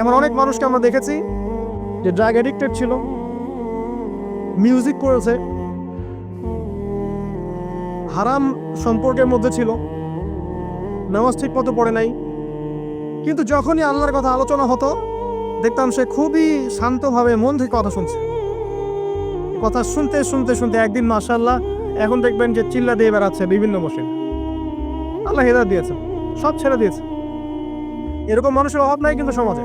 এমন অনেক মানুষকে আমরা দেখেছি যে ড্রাগ অ্যাডিক্টেড ছিল মিউজিক করেছে, হারাম সম্পর্কের মধ্যে ছিল, নামাজ ঠিক মতো পড়ে নাই। কিন্তু যখনই আল্লাহর কথা আলোচনা হতো, দেখতাম সে খুবই শান্তভাবে মন থেকে কথা শুনছে। কথা শুনতে শুনতে শুনতে একদিন মাশাল্লাহ এখন দেখবেন যে চিল্লা দিয়ে বেড়াচ্ছে বিভিন্ন বসে আল্লাহ হেদার দিয়েছে, সব ছেড়ে দিয়েছে। এরকম মানুষের অভাব নাই কিন্তু সমাজে।